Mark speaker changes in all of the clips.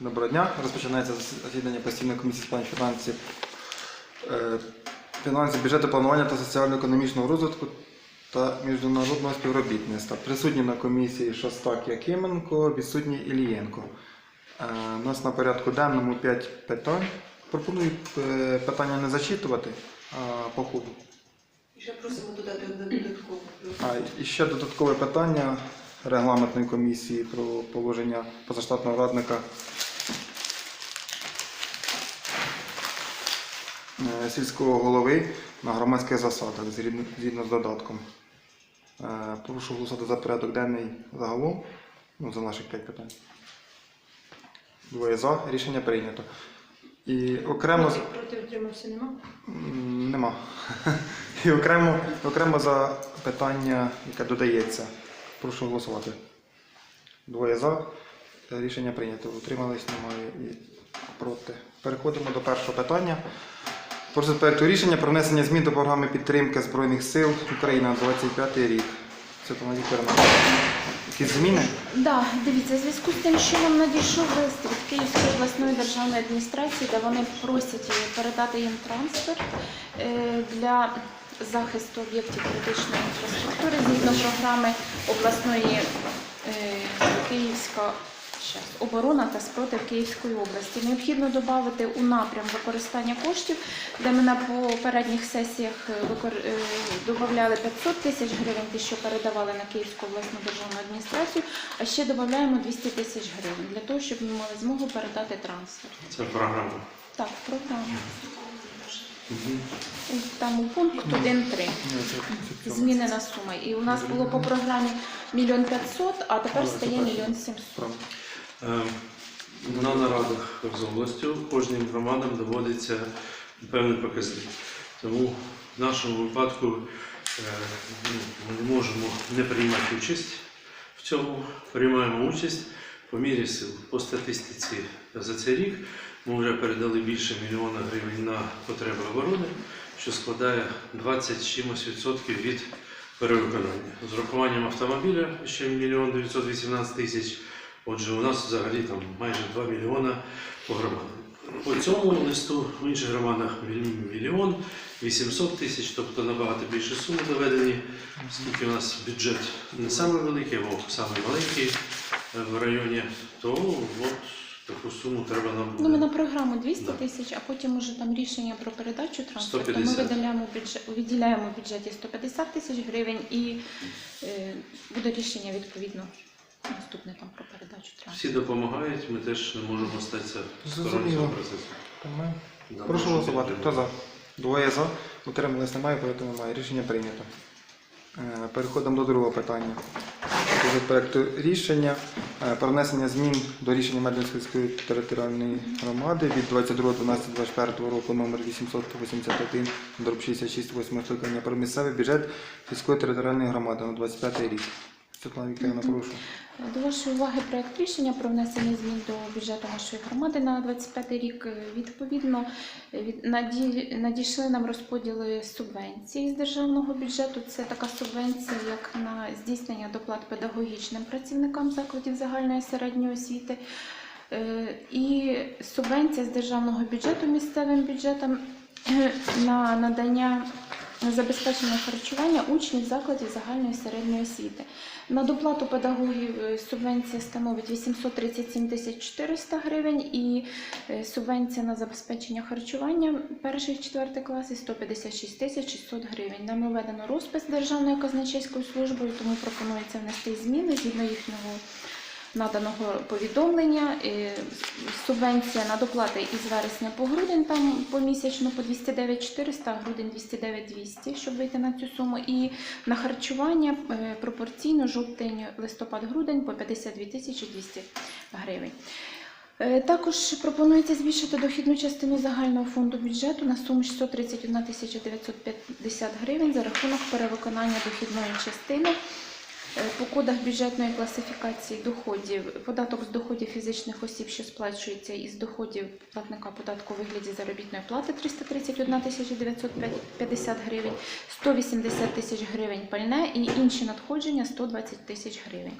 Speaker 1: Доброго дня. Розпочинається засідання постійної комісії з планів фінансів, е, фінансів, бюджету планування та соціально-економічного розвитку та міжнародного співробітництва. Присутні на комісії Шостак Якименко, відсутній Ілієнко. Е, У нас на порядку денному 5 питань. Пропоную е, питання не зачитувати, а по ходу.
Speaker 2: І ще просимо додати одне додаткове.
Speaker 1: А і ще додаткове питання регламентної комісії про положення позаштатного радника е, сільського голови на громадських засадах згідно- з додатком. Е, Прошу голосувати за порядок денний загалом. Ну, за наших п'ять питань. Двоє за. Рішення прийнято. І окремо.
Speaker 2: Проти утримався нема?
Speaker 1: Нема. І окремо, окремо за питання, яке додається. Прошу голосувати. Двоє за. Рішення прийнято. Утримались немає і проти. Переходимо до першого питання. Про проекту рішення про внесення змін до програми підтримки Збройних сил України на 25 рік. Це Світлана Вікторовна, якісь зміни?
Speaker 3: Да, дивіться, в зв'язку з тим, що нам надійшов лист від Київської обласної державної адміністрації, де вони просять е, передати їм трансфер е, для захисту об'єктів критичної інфраструктури згідно програми обласної е, Київська оборона та спротив Київської області. Необхідно додати у напрям використання коштів, де ми на попередніх сесіях е, е, додавали 500 тисяч гривень, ті, що передавали на Київську обласну державну адміністрацію, а ще додаємо 200 тисяч гривень для того, щоб ми мали змогу передати трансфер.
Speaker 4: Це програма.
Speaker 3: Так, програма. І Там у пункт 1.3 змінена сума. І у нас було по програмі мільйон 500, а тепер стає мільйон 700.
Speaker 4: Е, На нарадах з областю кожним громадам доводиться певний показник. Тому в нашому випадку е, ну, ми не можемо не приймати участь в цьому. Приймаємо участь по мірі сил. По статистиці за цей рік ми вже передали більше мільйона гривень на потреби оборони, що складає 20 з чимось відсотків від перевиконання. З урахуванням автомобіля ще мільйон 918 тисяч. Отже, у нас взагалі там майже 2 мільйона по громадам. По цьому листу в інших громадах мільйон 800 тисяч, тобто набагато більше суми доведені, оскільки у нас бюджет не саме великий, а саме маленький е, в районі, то от таку суму треба нам
Speaker 3: Ну, ми на програму 200
Speaker 4: Да.
Speaker 3: тисяч, а потім уже там рішення про передачу транспорту. Ми
Speaker 4: 150.
Speaker 3: виділяємо бюджет, виділяємо в бюджеті 150 тисяч гривень і е, буде рішення відповідно наступне там про передачу транспорту.
Speaker 4: Всі допомагають, ми теж не можемо статися стороною
Speaker 1: Зрозуміло.
Speaker 4: цього процесу. Да,
Speaker 1: Прошу
Speaker 4: можемо
Speaker 1: голосувати. Хто за? Двоє за. Утримались немає, поэтому немає. Рішення прийнято. Е, Переходимо до другого питання. Це проекту рішення про внесення змін до рішення Медведської територіальної громади від 22.12.24 року номер 881 дроб 66 8 скликання про місцевий бюджет сільської територіальної громади на 25 рік. Світлана Вікторівна, прошу.
Speaker 3: До вашої уваги проект рішення про внесення змін до бюджету нашої громади на 25 рік. Відповідно, від- наді- надійшли нам розподіли субвенцій з державного бюджету. Це така субвенція, як на здійснення доплат педагогічним працівникам закладів загальної середньої освіти. Е, І субвенція з державного бюджету місцевим бюджетам е, на надання забезпечення харчування учнів закладів загальної середньої освіти. На доплату педагогів е, субвенція становить 837 тисяч 400 гривень і е, субвенція на забезпечення харчування перших четвертих класів 156 тисяч 600 гривень. Нам введено розпис Державною казначейською службою, тому пропонується внести зміни згідно їхнього наданого повідомлення. Субвенція на доплати із вересня по грудень там помісячно по 209 400, а грудень 209 200, щоб вийти на цю суму. І на харчування е, пропорційно жовтень, листопад, грудень по 52 200 гривень. Е, Також пропонується збільшити дохідну частину загального фонду бюджету на суму 631 950 гривень за рахунок перевиконання дохідної частини. Е, По кодах бюджетної класифікації доходів податок з доходів фізичних осіб, що сплачується із доходів платника податку у вигляді заробітної плати 331 тисяча 950 гривень, 180 тисяч гривень пальне і інші надходження 120 тисяч гривень.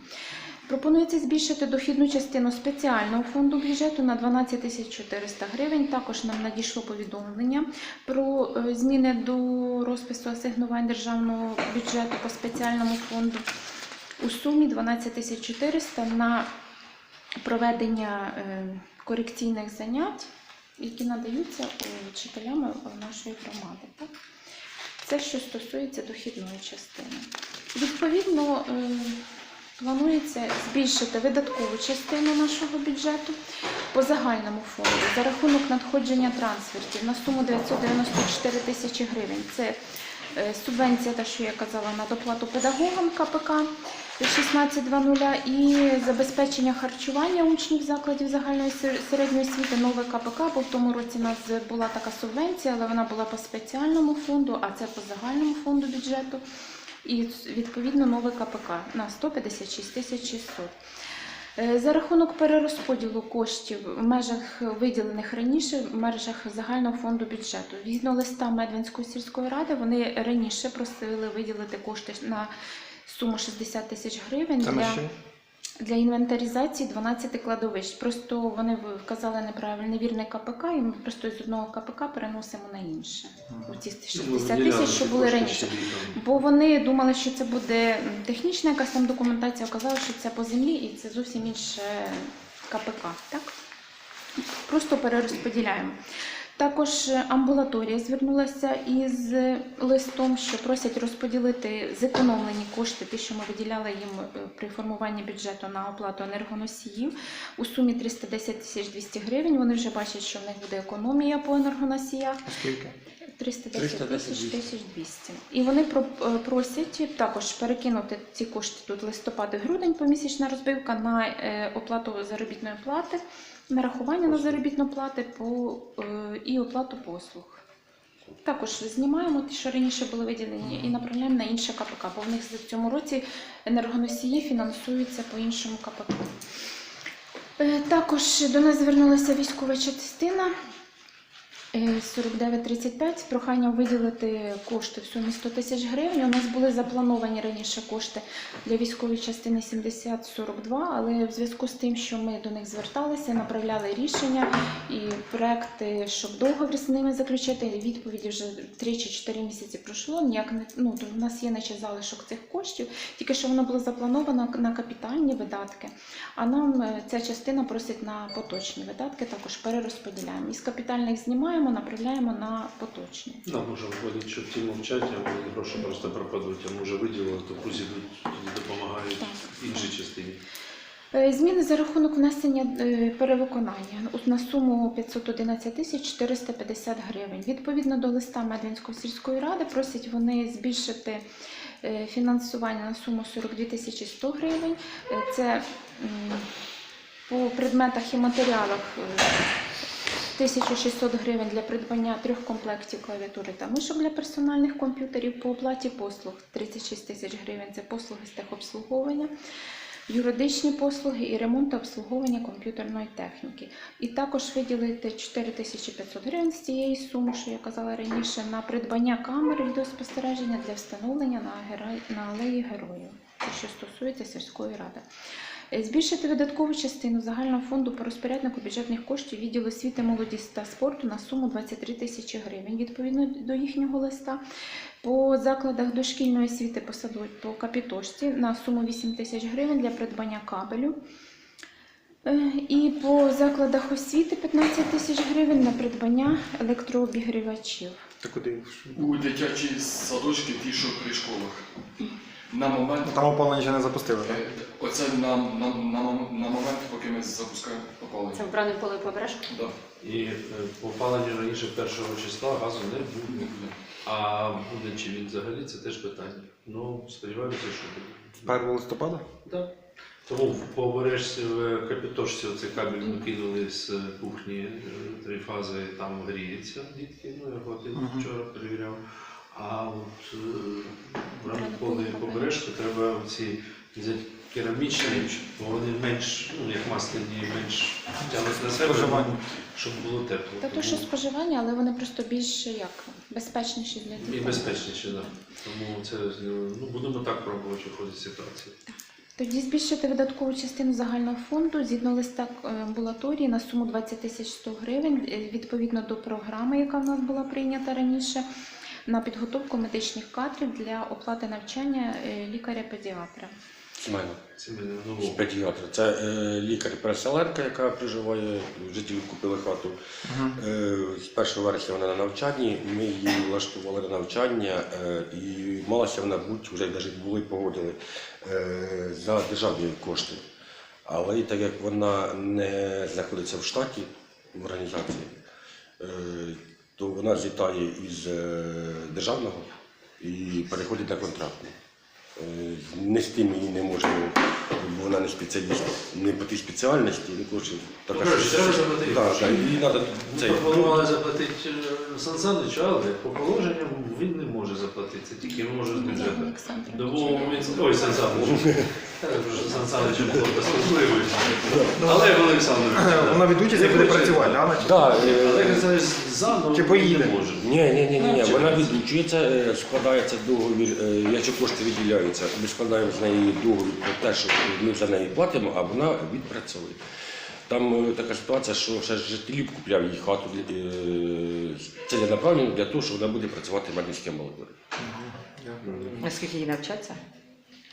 Speaker 3: Пропонується збільшити дохідну частину спеціального фонду бюджету на 12 тисяч 400 гривень. Також нам надійшло повідомлення про е, зміни до розпису асигнувань державного бюджету по спеціальному фонду у сумі 12 400 на проведення е, корекційних занять, які надаються е, вчителями нашої громади. Це що стосується дохідної частини. Відповідно, е, планується збільшити видаткову частину нашого бюджету по загальному фонду за рахунок надходження трансфертів на суму 994 тисячі гривень. Це е, субвенція, та що я казала, на доплату педагогам КПК 16.00 і забезпечення харчування учнів закладів загальної середньої освіти нове КПК, бо в тому році у нас була така субвенція, але вона була по спеціальному фонду, а це по загальному фонду бюджету. І відповідно нове КПК на 156 тисяч 600. Е, За рахунок перерозподілу коштів в межах виділених раніше в межах загального фонду бюджету. Згідно листа Медвинської сільської ради, вони раніше просили виділити кошти на суму 60 тисяч гривень для,
Speaker 1: що?
Speaker 3: для інвентаризації 12 кладовищ. Просто вони вказали неправильне вірне КПК, і ми просто з одного КПК переносимо на інше. Оці 60 тисяч, що були раніше. Бо вони думали, що це буде технічна якась там документація, оказалось, що це по землі і це зовсім інше КПК. Так? Просто перерозподіляємо. Також амбулаторія звернулася із листом, що просять розподілити зекономлені кошти, ті, що ми виділяли їм е, при формуванні бюджету на оплату енергоносіїв у сумі 310 тисяч 200 гривень. Вони вже бачать, що в них буде економія по енергоносіях.
Speaker 1: Скільки?
Speaker 3: 310 тисяч 1200. І вони про- е, просять також перекинути ці кошти тут листопад і грудень, помісячна розбивка на е, оплату заробітної плати, нарахування на заробітну плати по, е, і оплату послуг. Також знімаємо ті, що раніше були виділені, і направляємо на інше КПК, бо в них в цьому році енергоносії фінансуються по іншому КПК. Е, Також до нас звернулася військова частина 4935 з проханням виділити кошти в сумі 100 тисяч гривень. У нас були заплановані раніше кошти для військової частини 7042, але в зв'язку з тим, що ми до них зверталися, направляли рішення і проекти, щоб договір з ними заключити, відповіді вже 3 чи 4 місяці пройшло. Ніяк не ну в нас є наче залишок цих коштів, тільки що воно було заплановано на капітальні видатки. А нам е, ця частина просить на поточні видатки, також перерозподіляємо. Із капітальних знімаємо, направляємо на поточні.
Speaker 4: Да, може виходить, що ті мовчать, а вони гроші просто пропадуть, а може виділили, то пусть ідуть, допомагають
Speaker 3: Так.
Speaker 4: іншій частині.
Speaker 3: Е, Зміни за рахунок внесення е, перевиконання От на суму 511 тисяч 450 гривень. Відповідно до листа Медвинської сільської ради просять вони збільшити е, фінансування на суму 42 тисячі 100 гривень. Е, Це м, по предметах і матеріалах е, 1600 гривень для придбання трьох комплектів клавіатури та мишок для персональних комп'ютерів по оплаті послуг 36 тисяч гривень. Це послуги з техобслуговування, юридичні послуги і ремонт та обслуговування комп'ютерної техніки. І також виділити 4500 гривень з цієї суми, що я казала раніше, на придбання камер відеоспостереження для встановлення на, алеї героїв, що стосується сільської ради. Е, Збільшити видаткову частину загального фонду по розпоряднику бюджетних коштів відділу освіти, молоді та спорту на суму 23 тисячі гривень. Відповідно до їхнього листа, по закладах дошкільної освіти посадуть по капітошці на суму 8 тисяч гривень для придбання кабелю. Е, І по закладах освіти 15 тисяч гривень на придбання електрообігрівачів.
Speaker 1: Та куди?
Speaker 5: У дитячі садочки, ті, що при школах. На момент,
Speaker 1: Там опалення ще не запустили, так?
Speaker 5: е, оце на, на, на, на момент, поки ми запускаємо опалення.
Speaker 2: Це вбране поле побережку.
Speaker 5: Да.
Speaker 4: І е, по опаленню раніше першого числа газу не
Speaker 5: Не
Speaker 4: буде.
Speaker 5: буде.
Speaker 4: А буде чи він взагалі, це теж питання. Ну, сподіваюся, що буде.
Speaker 1: 1 листопада?
Speaker 4: Так. Тому в- по обережці в капітошці оцей кабель ми кинули з кухні е, три фази, там гріється дітки, ну я от
Speaker 1: Мгм.
Speaker 4: вчора перевіряв. А от е, в
Speaker 3: Треба
Speaker 4: рамковій
Speaker 3: було
Speaker 4: треба ці взяти керамічні, бо вони менш, ну як масляні, менш тягнуть на себе,
Speaker 1: Споживання.
Speaker 4: щоб було тепло.
Speaker 3: Та то, що споживання, але вони просто більш як безпечніші для
Speaker 4: І
Speaker 3: дітей.
Speaker 4: безпечніше, так. Тому це ну, будемо так пробувати виходити з ситуації.
Speaker 3: Тоді збільшити видаткову частину загального фонду згідно листа е, амбулаторії на суму 20 тисяч 100 гривень е, відповідно до програми, яка в нас була прийнята раніше, на підготовку медичних кадрів для оплати навчання е, лікаря-педіатра.
Speaker 6: Сімейно.
Speaker 4: Це мене нового.
Speaker 6: Це е, лікар-переселенка, яка проживає, жителі купили хату.
Speaker 1: Мгм.
Speaker 6: Е, з 1 вересня вона на навчанні. Ми її влаштували на навчання е, і малася вона бути, вже навіть були погодили е, за державні кошти. Але і так як вона не знаходиться в штаті в організації, е, то вона злітає із е, державного і переходить на контрактний. Е, Не з тим її не можемо, бо вона не спеціаліст, не по тій спеціальності, не коротше, така
Speaker 4: Ну, коротше, треба заплатити.
Speaker 6: Так, так, їй треба цей.
Speaker 4: Пропонували заплатити е, Сан Саныч, але по положенню він не може заплатити, це тільки може з бюджету.
Speaker 3: Олександр.
Speaker 4: До Ой, Сан Саныч. Я так вже Сан Саныч було безпосливий. Але Олександр.
Speaker 1: Вона відучиться і буде працювати, да?
Speaker 6: Да, е,
Speaker 4: Але Олександр заново
Speaker 1: Чи
Speaker 4: не
Speaker 1: поїде?
Speaker 4: може.
Speaker 6: Ні, ні, ні, ні, ні.
Speaker 4: Ну,
Speaker 6: Вона відлучується, е, складається договір, е, якщо кошти виділяються, ми складаємо з неї договір про те, що ми за неї платимо, а вона відпрацьовує. Там е, така ситуація, що ще ж жителів купляв їй хату е, ціленаправленно для того, що вона буде працювати в Мар'їнській амбулаторії.
Speaker 7: Наскільки їй навчаться?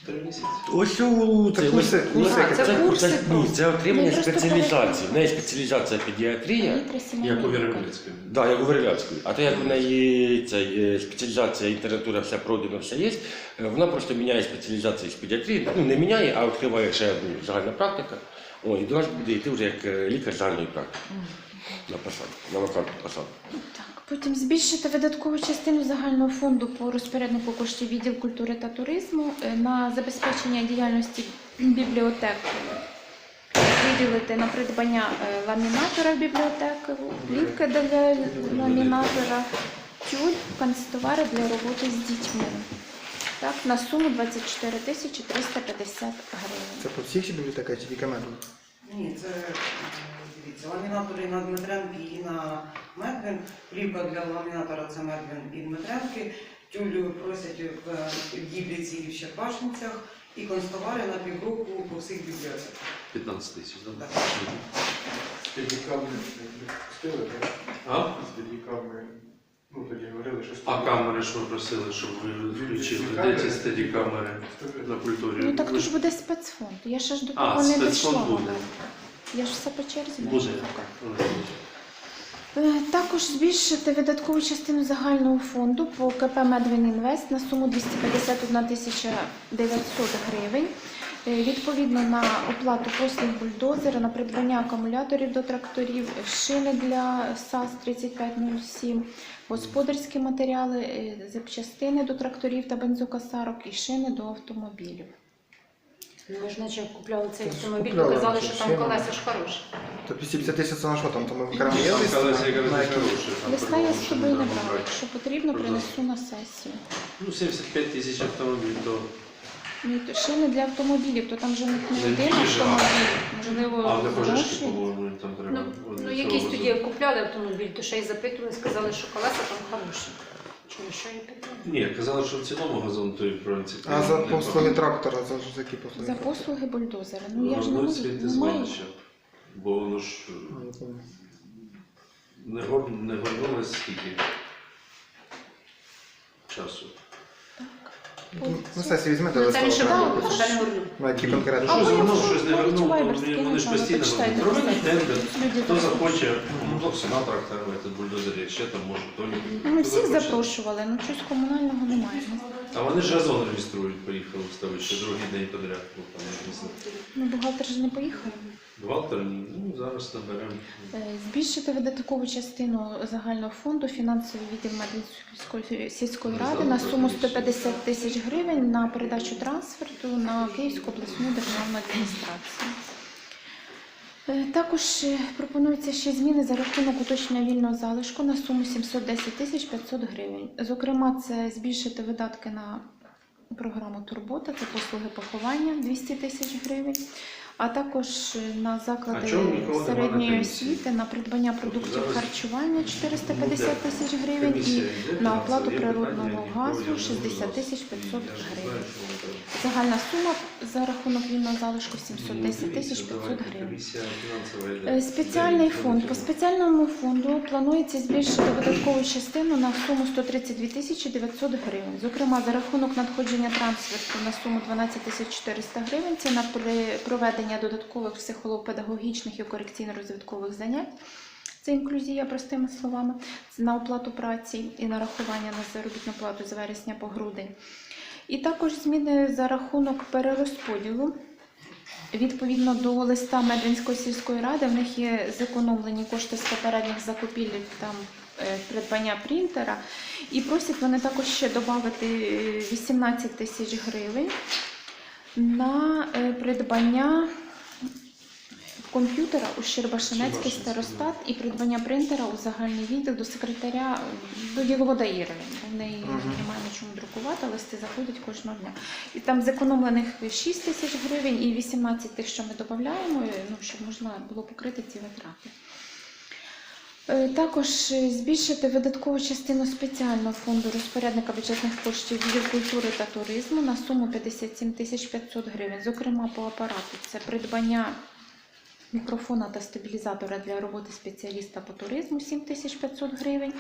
Speaker 4: Три місяці.
Speaker 6: Ось у
Speaker 1: Це курси, курси,
Speaker 7: А, це
Speaker 6: це,
Speaker 3: курси
Speaker 6: це, ні, це отримання
Speaker 3: просто
Speaker 6: спеціалізації. В неї спеціалізація педіатрія.
Speaker 4: Як у
Speaker 3: лікарі.
Speaker 4: Віровницької.
Speaker 6: Да, як у Варилянської. А то як в неї цей, е, спеціалізація, література, все пройдено, все є, е, вона просто міняє спеціалізацію з педіатрії. Ну, не міняє, а відкриває ще одну загальна практика. О, і до нас буде йти вже як е, лікар загальної. На посаду, на вакантну посаду.
Speaker 3: Так, потім збільшити видаткову частину загального фонду по розпоряднику коштів відділ культури та туризму е, на забезпечення діяльності бібліотек. Виділити на придбання е, ламінатора в бібліотеку, плівки для ламінатора, тюль, канцтовари для роботи з дітьми. Так, на суму 24 тисячі 350 гривень.
Speaker 1: Це по всіх бібліотеках чи тільки меду?
Speaker 8: Ні, це е, дивіться, ламінатори на Дмитренки і на Медвин. Плівка для ламінатора це Медвин і Дмитренки. Тюлю просять в е, Дібліці і в Щербашницях. І констовари на півроку по всіх бібліотеках.
Speaker 4: 15 тисяч, так?
Speaker 8: Так.
Speaker 9: З підліками? З підліками, ну тоді говорили, що
Speaker 4: А камери ж ви просили, щоб ви включили. Де ці стеді камери на культурі?
Speaker 3: Ну так то ж буде спецфонд. Я ще ж до
Speaker 4: А,
Speaker 3: того не
Speaker 4: спецфонд
Speaker 3: дійшла.
Speaker 4: буде.
Speaker 3: мабуть. Я ж все по черзі
Speaker 4: Буде.
Speaker 3: Е, Також збільшити видаткову частину загального фонду по КП Медвін Інвест на суму 251 тисяча 900 гривень. Е, Відповідно на оплату послуг бульдозера, на придбання акумуляторів до тракторів, шини для САЗ 3507, господарські матеріали, е, запчастини до тракторів та бензокасарок і шини до автомобілів.
Speaker 7: Ми ж наче купляли цей автомобіль,
Speaker 1: купляли,
Speaker 7: казали, що там колеса ж хороші.
Speaker 1: То 50 тисяч це на що там? То ми окремо є
Speaker 4: Там
Speaker 1: лист? на який?
Speaker 3: Листа я з собою не брала. Якщо потрібно, принесу на сесію.
Speaker 4: Ну, 75 тисяч автомобіль, то
Speaker 3: Ні, то шини для автомобілів, то там вже не
Speaker 4: Не
Speaker 3: один автомобіль, можливо,
Speaker 4: а для пожежки, по-моєму, там треба.
Speaker 7: Ну, ну якісь тоді купляли автомобіль, то ще й запитували, сказали, що колеса там хороші. Що?
Speaker 4: Ні, казали, що в цілому газон той в принципі.
Speaker 1: А за послуги трактора, за ж які послуги?
Speaker 3: За послуги бульдозера. Ну я ж не
Speaker 4: Ну,
Speaker 3: можу.
Speaker 4: світи
Speaker 3: Немає.
Speaker 4: звалища. Бо воно ж
Speaker 1: я
Speaker 4: не, гор... не горнулось скільки часу.
Speaker 1: Ну, На сесії візьмете
Speaker 7: Ну, це ще
Speaker 1: листа,
Speaker 7: було, що я не говорю.
Speaker 1: на які
Speaker 4: Ну,
Speaker 1: конкретно.
Speaker 3: А
Speaker 4: щось
Speaker 3: ви
Speaker 4: щось не то вони ж постійно говорять, проведіть тендер. Хто захоче, ну, трактор, этот бульдозер, якщо там може, то ні.
Speaker 3: Ну, Ми всіх запрошували, ну щось комунального немає.
Speaker 4: А вони ж газон реєструють, поїхали в ставище другий день подряд. не.
Speaker 3: Ну, бухгалтер ж не поїхав.
Speaker 4: Бухгалтер, ну зараз наберемо.
Speaker 3: Е, Збільшити видаткову частину загального фонду фінансовий відділ Медведської сільської ради на суму 150 тисяч гривень на передачу трансферту на Київську обласну державну адміністрацію. Е, Також е, пропонуються ще зміни за рахунок уточнення вільного залишку на суму 710 тисяч 500 гривень. Зокрема, це збільшити видатки на програму Турбота, це послуги поховання 200 тисяч гривень. А також на заклади середньої освіти на придбання продуктів харчування 450 тисяч гривень і на оплату природного газу
Speaker 4: ніхто
Speaker 3: 60 тисяч
Speaker 4: зараз.
Speaker 3: 500
Speaker 4: Я ж не
Speaker 3: гривень. Загальна сума за рахунок вільного залишку
Speaker 4: Ну,
Speaker 3: 710 тисяч
Speaker 4: дивіться,
Speaker 3: 500 гривень. Е, Спеціальний фонд. По спеціальному фонду планується збільшити видаткову частину на суму 132 тисячі 900 гривень. Зокрема, за рахунок надходження трансферту на суму 12 тисяч 400 гривень. Це на при- проведення додаткових психолого-педагогічних і корекційно-розвиткових занять. Це інклюзія, простими словами, на оплату праці і нарахування на заробітну плату з вересня по грудень. І також зміни за рахунок перерозподілу Відповідно до листа Медвинської сільської ради, в них є зекономлені кошти з попередніх закупівель там е, придбання принтера. І просять вони також ще додати 18 тисяч гривень на е, придбання комп'ютера у Щербашинецький старостат і придбання принтера у загальний відділ до секретаря до Єловода Іри. В неї немає на чому друкувати, листи заходять кожного дня. І там зекономлених 6 тисяч гривень і 18 тих, що ми додаємо, ну, щоб можна було покрити ці витрати. Е, Також е, збільшити видаткову частину спеціального фонду розпорядника бюджетних коштів відділ культури та туризму на суму 57 тисяч 500 гривень. Зокрема, по апарату це придбання мікрофона та стабілізатора для роботи спеціаліста по туризму 7500 гривень.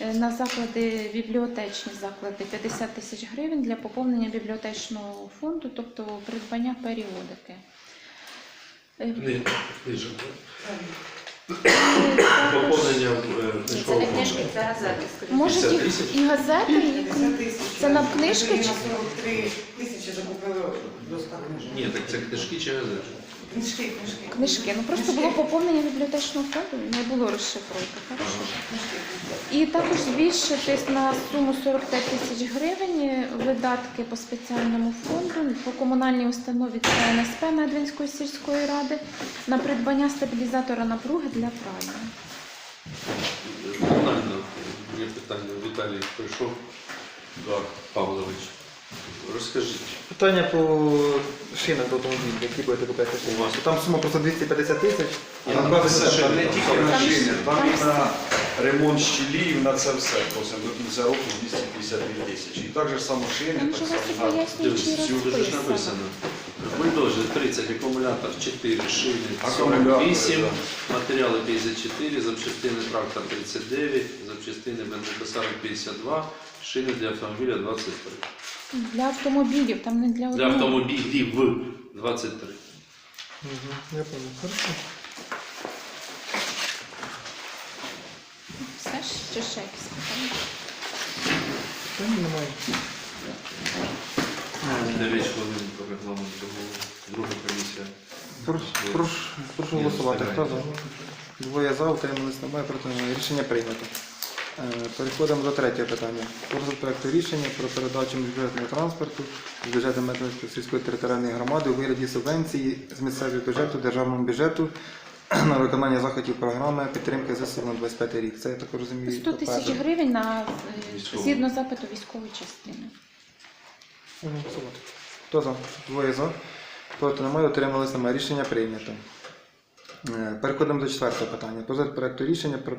Speaker 3: Е, На заклади бібліотечні заклади 50 тисяч гривень для поповнення бібліотечного фонду, тобто придбання періодики. Е,
Speaker 4: Кни- Книжок.
Speaker 3: також
Speaker 4: Поповнення е,
Speaker 7: Це
Speaker 4: книжкового
Speaker 7: не
Speaker 4: фонду.
Speaker 7: книжки, це газети, скоріше.
Speaker 3: Може
Speaker 4: 50
Speaker 3: і,
Speaker 4: тисяч?
Speaker 3: і газети, і
Speaker 8: 50.
Speaker 3: Це на книжки чи-
Speaker 8: на 43 тисячі закупили до 100 книжок.
Speaker 4: Ні, так це книжки чи газети?
Speaker 8: Книжки, книжки.
Speaker 3: книжки. Ну просто
Speaker 8: Книжки.
Speaker 3: було поповнення бібліотечного фонду, не було розшифровки. Хорошо. І також збільшити на суму 45 тисяч гривень видатки по спеціальному фонду по комунальній установі ЦНСП Медвинської сільської ради на придбання стабілізатора напруги для прання.
Speaker 4: Комунально є питання. Віталій прийшов. Едуард Павлович. Розкажіть.
Speaker 1: Питання по шинах до автомобілів, які будете шини.
Speaker 4: У вас.
Speaker 1: Там сума просто 250 тисяч. А
Speaker 5: ну,
Speaker 1: вказано,
Speaker 5: це
Speaker 1: там-
Speaker 5: не тільки на шини, там і на ремонт щілів, на це все. Просимо до кінця року 252 тисячі. І так же само шини, так само.
Speaker 3: пояснюючий
Speaker 4: Дивись, ж написано. Бульдозер 30, акумулятор 4, шини
Speaker 5: Акумулятори,
Speaker 4: 48, матеріали 54, запчастини трактор 39, запчастини бензокосарок 52, шини для автомобіля 23.
Speaker 3: Для автомобілів, там не для
Speaker 4: Для
Speaker 3: одного.
Speaker 4: автомобілів 23.
Speaker 1: Мгм, Я понял. Хорошо.
Speaker 3: Все ж чи ще якісь питання?
Speaker 1: Та ні, немає.
Speaker 4: 9 хвилин по регламенту. Друга комісія.
Speaker 1: Прошу, прошу, прошу голосувати. Хто за? Двоє за, утримались немає, проти немає. Рішення прийнято. Е, Переходимо до третього питання. Розгляд проекту рішення про передачу міжбюджетного транспорту з бюджету Медведської сільської територіальної громади у вигляді субвенції з місцевого бюджету, державного бюджету на виконання заходів програми підтримки ЗСУ на 25 рік. Це я так розумію.
Speaker 3: 100 тисяч
Speaker 1: попереду.
Speaker 3: гривень на е, згідно запиту військової частини.
Speaker 1: Голосувати. Хто за? Двоє за. Проти немає, утримались немає. Рішення прийнято. Е, Переходимо до четвертого питання. Позит проекту рішення про е,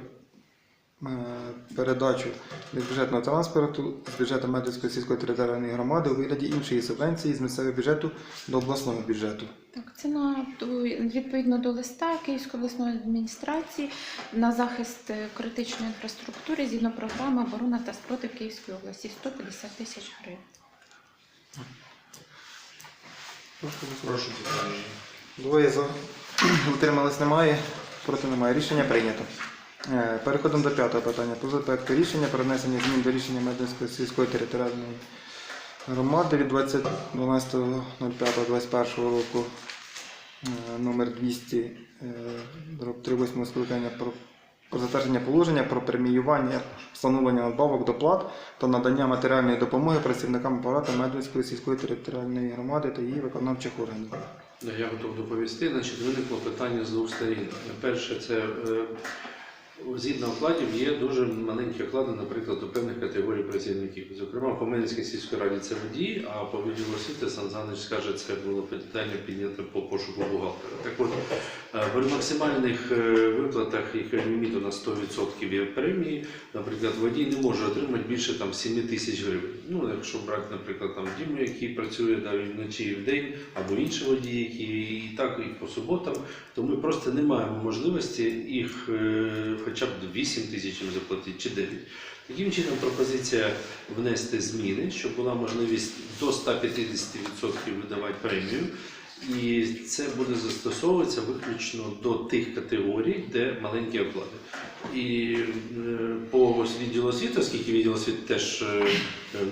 Speaker 1: передачу від бюджетного транспорту з бюджету Медицької сільської територіальної громади у вигляді іншої субвенції з місцевого бюджету до обласного бюджету.
Speaker 3: Так, це на відповідно до листа Київської обласної адміністрації на захист е, критичної інфраструктури згідно програми оборона та спротив Київської області 150 тисяч гривень.
Speaker 1: Прошу. Двоє за. Утримались немає. Проти немає. Рішення прийнято. Е, Переходимо до п'ятого питання. Про проекту рішення про внесення змін до рішення Медицької сільської територіальної громади від 12.05.21 року е, номер 200 е, 38 скликання про, про затвердження положення про преміювання встановлення надбавок доплат та надання матеріальної допомоги працівникам апарату Медведської сільської територіальної громади та її виконавчих органів.
Speaker 4: Я готов доповісти. Значить, виникло питання з двох сторін. Перше, це е, згідно окладів є дуже маленькі оклади, наприклад, у певних категорій працівників. Зокрема, по Менській сільській раді це водії, а по відділу освіти Сан Санич скаже, це було питання піднято по пошуку бухгалтера. Так от, при максимальних е, виплатах їх ліміту на 100% є премії, наприклад, водій не може отримати більше там 7 тисяч гривень. Ну, якщо брати, наприклад, там Діму, який працює навіть вночі і вдень, або інші водії, які і так, і по суботам, то ми просто не маємо можливості їх е, хоча б 8 тисяч заплатити чи 9. Таким чином, пропозиція внести зміни, щоб була можливість до 150% видавати премію. І це буде застосовуватися виключно до тих категорій, де маленькі оклади. І е, по відділу освіти, оскільки відділ освіти теж е,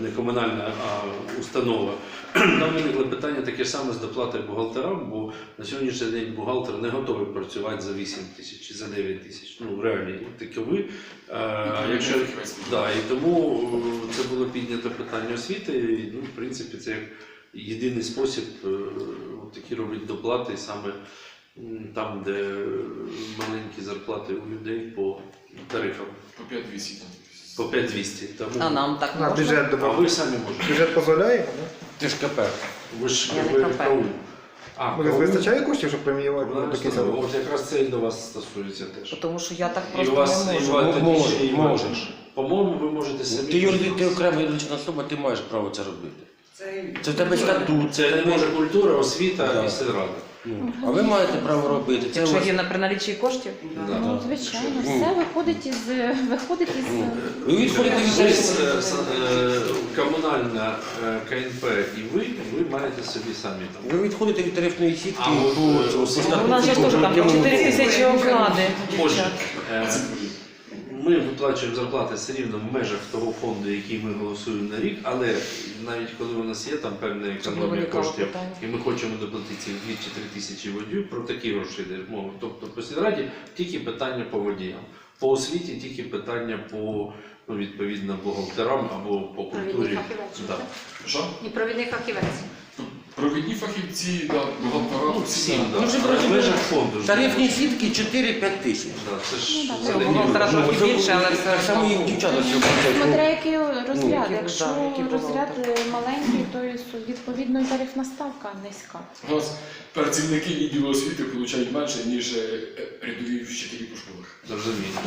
Speaker 4: не комунальна а установа, нам виникло питання таке ж саме з доплатою бухгалтерам, бо на сьогоднішній день бухгалтер не готовий працювати за 8 тисяч чи за 9 тисяч. Ну, реальні такові. А якщо да, і тому е, це було піднято питання освіти. І, ну, в принципі, це як єдиний спосіб такі роблять доплати саме там, де маленькі зарплати у людей по тарифам.
Speaker 9: По 5200.
Speaker 4: По 5200. Тому...
Speaker 8: А нам так
Speaker 1: На
Speaker 8: можна?
Speaker 1: бюджет
Speaker 4: А ви самі можете.
Speaker 1: Бюджет дозволяє?
Speaker 6: Ти ж КП.
Speaker 4: Ви ж
Speaker 8: Я не
Speaker 4: ви
Speaker 8: КП.
Speaker 4: А,
Speaker 1: вистачає коштів, щоб преміювати до кінця року?
Speaker 4: От якраз це і до вас стосується теж.
Speaker 8: Тому що я так
Speaker 4: І
Speaker 8: просто
Speaker 4: у вас,
Speaker 8: не
Speaker 4: і
Speaker 8: можу.
Speaker 4: у вас
Speaker 6: Можеш,
Speaker 4: тоді ще і
Speaker 6: можеш.
Speaker 4: По-моєму, ви можете самі.
Speaker 6: Ти юридична, ти окрема юридична особа, ти маєш право це робити.
Speaker 8: Це,
Speaker 6: в тебе статут.
Speaker 4: Це не може культура, освіта і сільрада.
Speaker 6: Ну, А ви маєте право робити. Це у
Speaker 7: Якщо
Speaker 6: вас-
Speaker 7: є на при налічі коштів,
Speaker 8: Да.
Speaker 3: Ну, звичайно,
Speaker 6: Ну.
Speaker 3: все виходить із виходить із
Speaker 6: Ну, Ви відходите від
Speaker 4: Ви, е, с- е, комунальна е, КНП і ви, ви маєте собі самі там.
Speaker 6: ви відходите від тарифної сітки
Speaker 4: А от,
Speaker 6: по,
Speaker 4: е,
Speaker 6: по
Speaker 4: освіта-
Speaker 7: у нас же ж теж там по 4 тисячі оклади.
Speaker 4: Отже, е, ми виплачуємо зарплати все рівно в межах того фонду, який ми голосуємо на рік, але навіть коли у нас є там певна економія коштів, і ми хочемо доплатити ці 2 чи 3 тисячі водію, про такі гроші йде мова. Тобто по сільраді тільки питання по водіям. По освіті тільки питання по ну, відповідно бухгалтерам або по культурі.
Speaker 7: фахівець.
Speaker 4: Да.
Speaker 9: Що?
Speaker 7: І провідний фахівець.
Speaker 9: Провідні фахівці, да, бухгалтера,
Speaker 4: Ну, всім,
Speaker 9: да.
Speaker 6: Ну, вже
Speaker 4: в межах фонду. ж
Speaker 6: тарифні сітки 4-5 тисяч.
Speaker 4: Да, це ж
Speaker 3: Ну,
Speaker 7: бухгалтера трохи
Speaker 6: це-
Speaker 7: більше, але все
Speaker 6: само і дівчата
Speaker 3: Ну,
Speaker 6: сьогодні.
Speaker 3: Смотря який розряд.
Speaker 7: Ну,
Speaker 3: Якщо
Speaker 7: да,
Speaker 3: розряд маленький, то і су- відповідно тарифна ставка низька.
Speaker 9: У нас працівники відділу освіти отримують менше, ніж е, рядові вчителі по школах.
Speaker 4: Зрозуміло.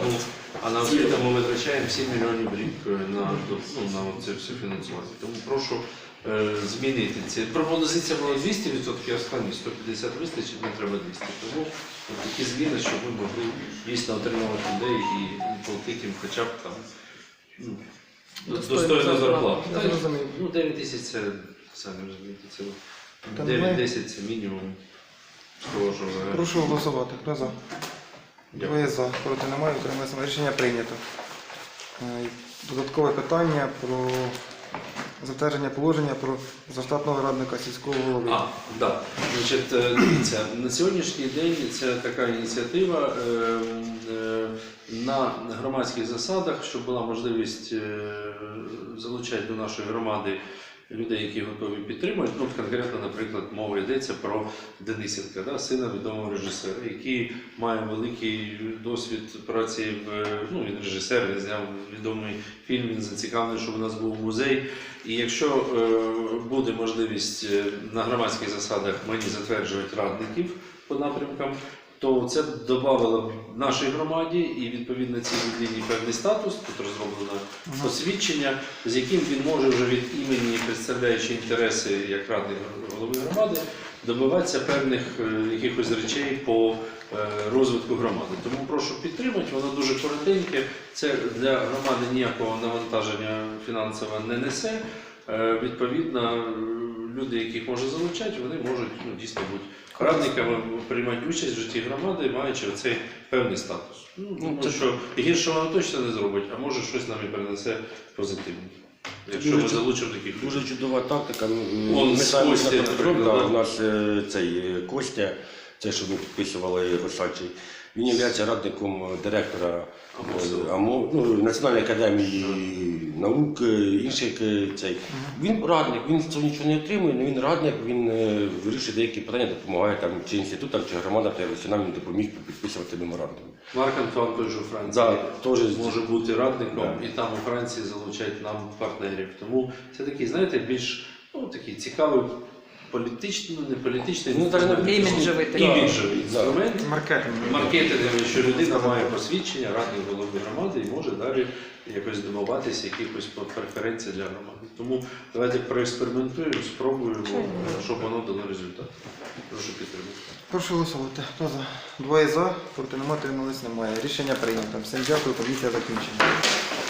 Speaker 4: Тому, а на освіту ми витрачаємо 7 мільйонів в рік е, на, ну, на це все фінансування. Тому прошу змінити ці. Пропозиція була 200%, я складні 150 вистачить, не треба 200. Тому такі зміни, щоб ми могли дійсно отримувати людей і платити їм хоча б там ну,
Speaker 7: Достойну
Speaker 4: достойну
Speaker 7: зарплату.
Speaker 4: Ну, 9 тисяч це, самі розумієте, це 9-10 це мінімум.
Speaker 1: Прошу голосувати. Хто за? Двоє за. Проти немає. Утрималися. Рішення прийнято. Е, Додаткове питання про затвердження положення про заштатного радника сільського голови.
Speaker 4: А, да. Значить, е, дивіться, на сьогоднішній день це така ініціатива е, е, на громадських засадах, щоб була можливість залучати до нашої громади людей, які готові підтримати. Ну, конкретно, наприклад, мова йдеться про Денисенка, да, сина відомого режисера, який має великий досвід праці в ну, він режисер, він зняв відомий фільм, він зацікавлений, щоб у нас був музей. І якщо е, буде можливість е, на громадських засадах мені затверджувати радників по напрямкам, то це додавало б нашій громаді і відповідно цій людині певний статус, тут розроблено посвідчення, з яким він може вже від імені, представляючи інтереси як радник голови громади, добиватися певних е, якихось речей по е, розвитку громади. Тому прошу підтримати, воно дуже коротеньке. Це для громади ніякого навантаження фінансового не несе. Е, Відповідно, люди, яких може залучати, вони можуть ну, дійсно бути радниками, приймати участь в житті громади, маючи оцей певний статус. Ну, тому
Speaker 6: це-
Speaker 4: що гірше воно точно не зробить, а може щось нам і принесе позитивне. Якщо
Speaker 6: Дуже
Speaker 4: ми
Speaker 6: чу-
Speaker 4: залучимо таких людей.
Speaker 6: Дуже чудова тактика. Ну,
Speaker 4: Он з
Speaker 6: самі
Speaker 4: Костя, наприклад,
Speaker 6: да, у нас е, цей е, Костя, це що ми підписували Росачий, Він є радником директора
Speaker 4: АМО.
Speaker 6: е, ну, Національної академії наук, е, інших е, цей. Він радник, він цього нічого не отримує, але він радник, він е, вирішує деякі питання, допомагає там чи інститутам, чи громадам, чи нам він допоміг підписувати меморандум.
Speaker 4: Марк Антуан той же у Франції
Speaker 6: Да, теж
Speaker 4: може бути радником,
Speaker 6: Да.
Speaker 4: і там у Франції залучають нам партнерів. Тому це такий, знаєте, більш ну, такий цікавий політичний, ну не політичний,
Speaker 6: Ну,
Speaker 7: Іміджевий такий.
Speaker 4: іміджевий інструмент.
Speaker 1: Маркетинг.
Speaker 4: Маркетинговий, що людина має посвідчення, радник голови громади і може далі якось домоватися якихось преференцій для громади. Тому давайте проекспериментуємо, спробуємо, щоб воно дало результат. Прошу підтримати.
Speaker 1: Прошу голосувати. Хто за? Двоє за, проти немає, тримались немає. Рішення прийнято. Всім дякую, комісія закінчена.